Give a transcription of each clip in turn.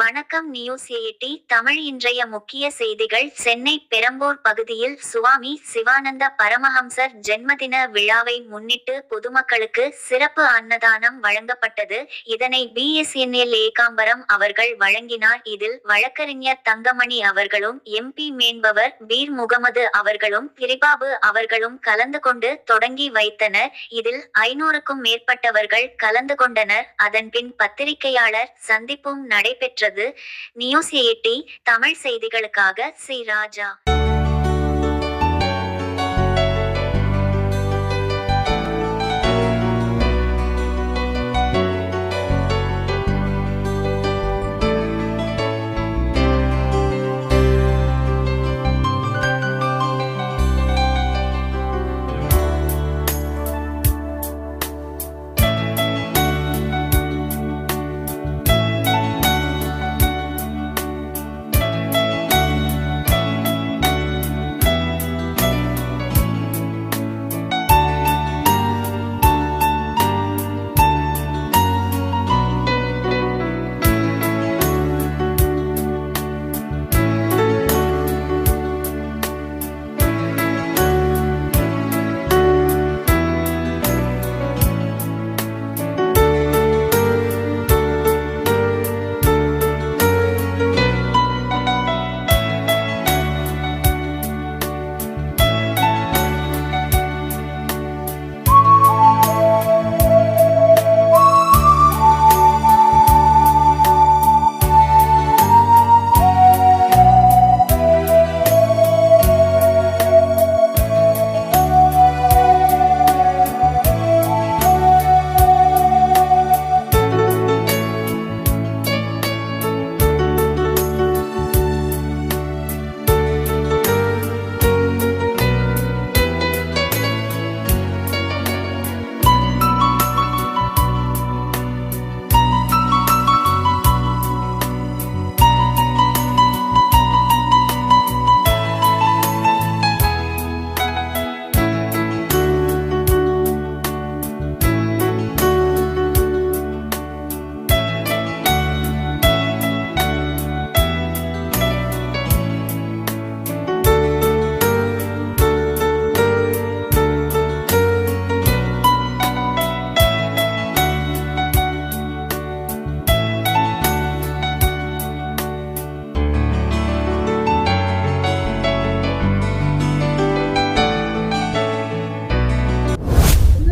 வணக்கம் news eighty Tamil இன்றைய முக்கிய செய்திகள். சென்னை பெரம்பூர் பகுதியில் சுவாமி சிவானந்த பரமஹம்சர் ஜென்மதின விழாவை முன்னிட்டு பொதுமக்களுக்கு சிறப்பு அன்னதானம் வழங்கப்பட்டது. இதனை பிஎஸ்என்எல் ஏகாம்பரம் அவர்கள் வழங்கினார். இதில் வழக்கறிஞர் தங்கமணி அவர்களும் எம்பி மேன்பவர் பீர் முகமது அவர்களும் பிரிபாபு அவர்களும் கலந்து கொண்டு தொடங்கி வைத்தனர். இதில் ஐநூறுக்கும் மேற்பட்டவர்கள் கலந்து கொண்டனர். அதன்பின் பத்திரிகையாளர் சந்திப்பும் பெற்றது நியூஸ் எயிட்டி தமிழ் செய்திகளுக்காக சி ராஜா.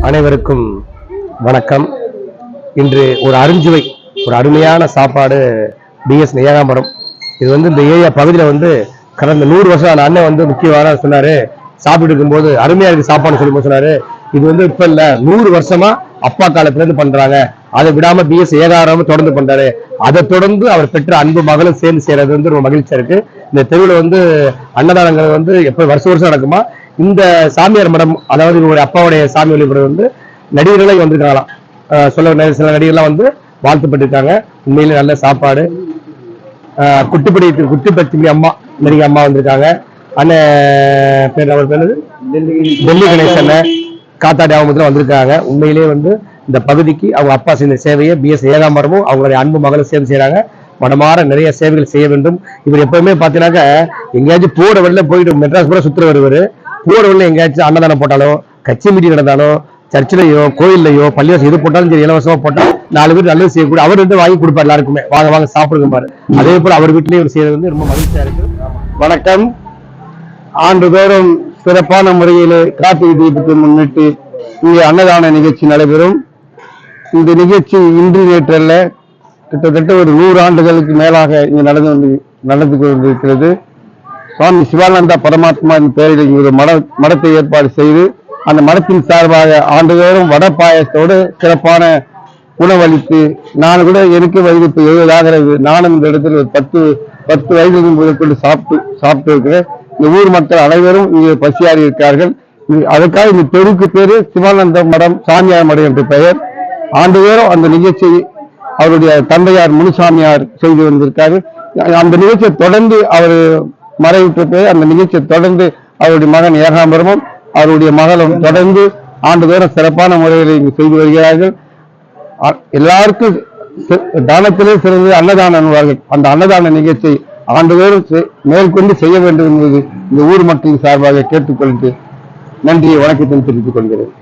அனைவருக்கும் வணக்கம். இன்று ஒரு அருஞ்சுவை ஒரு அருமையான சாப்பாடு பிஎஸ் ஏகாம்பரம் இது வந்து இந்த ஏரியா பகுதியில் வந்து கடந்த நூறு வருஷம் அந்த அண்ணன் வந்து முக்கியமான சொன்னாரு. சாப்பிட்டு இருக்கும்போது அருமையா இருக்கு சாப்பாடு சொல்லும்போது சொன்னார். இது வந்து இப்ப இல்ல நூறு வருஷமா அப்பா காலத்துல பண்ணுறாங்க பண்றாங்க. அதை விடாம பிஎஸ் ஏகாரம் தொடர்ந்து பண்றாரு. அதை தொடர்ந்து அவர் பெற்ற அன்பு மகளும் சேர்ந்து செய்யறது வந்து ரொம்ப மகிழ்ச்சியா இருக்கு. இந்த தெருவில் வந்து அன்னதானங்கள் வந்து எப்ப வருஷம் வருஷம் நடக்குமா? இந்த சாமியார் மடம் அதாவது இவருடைய அப்பாவுடைய சாமி வழிபடுறது வந்து நடிகர்களே வந்திருக்காங்களாம் சொல்ல சில நடிகர்லாம் வந்து வாழ்த்துப்பட்டிருக்காங்க. உண்மையிலே நல்ல சாப்பாடு. அஹ் குட்டிப்படி குட்டிப்பத்தி அம்மா நடிகை அம்மா வந்திருக்காங்க. அண்ணன் பேர் அவர் பேர் டெல்லி கணேசன் காத்தாடி ஆகமத்தில் வந்திருக்காங்க. உண்மையிலேயே வந்து இந்த பகுதிக்கு அவங்க அப்பா செய்த சேவையை பிஎஸ் ஏகாம்பரமும் அவங்களுடைய அன்பு மகளும் சேர்ந்து செய்யறாங்க மனமாற நிறைய சேவைகள் செய்ய வேண்டும். இவர் எப்பவுமே பார்த்தீங்கன்னாக்க எங்கேயாச்சும் போற வழியில போயிட்டு மெட்ராஸ் கூட சுத்துற வருவாரு போற எங்கேயாச்சும் அன்னதானம் போட்டாலும் கட்சி மீட்டிங் நடந்தாலும் சர்ச்சிலையோ கோயில்லையோ பள்ளிவாசம் எது போட்டாலும் சரி இலவசமா போட்டா நாலு பேர் நல்லது செய்யக்கூடிய அவர் வந்து வாங்கி கொடுப்பார் எல்லாருக்குமே. வாங்க வாங்க சாப்பிடுங்க பாரு. அதே போல அவர் வீட்டிலேயே இவர் செய்யறது வந்து ரொம்ப மகிழ்ச்சியா இருக்கு. வணக்கம். ஆண்டுதோறும் சிறப்பான முறையில் கார்த்திகை தீபத்தை முன்னிட்டு இங்கே அன்னதான நிகழ்ச்சி நடைபெறும். இந்த நிகழ்ச்சி இன்று நேற்றல்ல கிட்டத்தட்ட ஒரு நூறு ஆண்டுகளுக்கு மேலாக இங்கு நடந்து வந்து நடந்து கொண்டிருக்கிறது. சுவாமி சிவானந்தா பரமாத்மா என்ற பெயரில் இங்கு ஒரு மட மடத்தை ஏற்பாடு செய்து அந்த மடத்தின் சார்பாக ஆண்டுதோறும் வட பாயசத்தோடு சிறப்பான உணவளித்து நான் கூட எனக்கு வயது இப்போ எழுபது ஆகிறது நானும் இந்த இடத்துல ஒரு பத்து பத்து வயது முதற்கொண்டு சாப்பிட்டு சாப்பிட்டு இருக்கிறேன். இந்த ஊர் மக்கள் அனைவரும் இங்கே பசியாறி இருக்கார்கள் அதற்காக இந்த தெருவுக்கு பேரு சிவானந்த மடம் சாமியார் மடம் என்ற பெயர். ஆண்டுதோறும் அந்த நிகழ்ச்சியை அவருடைய தந்தையார் முனுசாமியார் செய்து வந்திருக்காரு. அந்த நிகழ்ச்சியை தொடர்ந்து அவர் மறைவிட்டு அந்த நிகழ்ச்சியை தொடர்ந்து அவருடைய மகன் ஏகாம்பரமும் அவருடைய மகளும் தொடர்ந்து ஆண்டுதோறும் சிறப்பான முறையில் இங்கு செய்து வருகிறார்கள். அ- எல்லாருக்கும் தானத்திலே சிறந்தது அன்னதானம் என்பார்கள். அந்த அன்னதான நிகழ்ச்சியை ஆண்டுதோறும் செ- மேற்கொண்டு செய்ய வேண்டும் என்பது இந்த ஊர் மக்களின் சார்பாக கேட்டுக்கொண்டு நன்றியை வணக்கத்தை தெரிவித்துக் கொள்கிறேன்.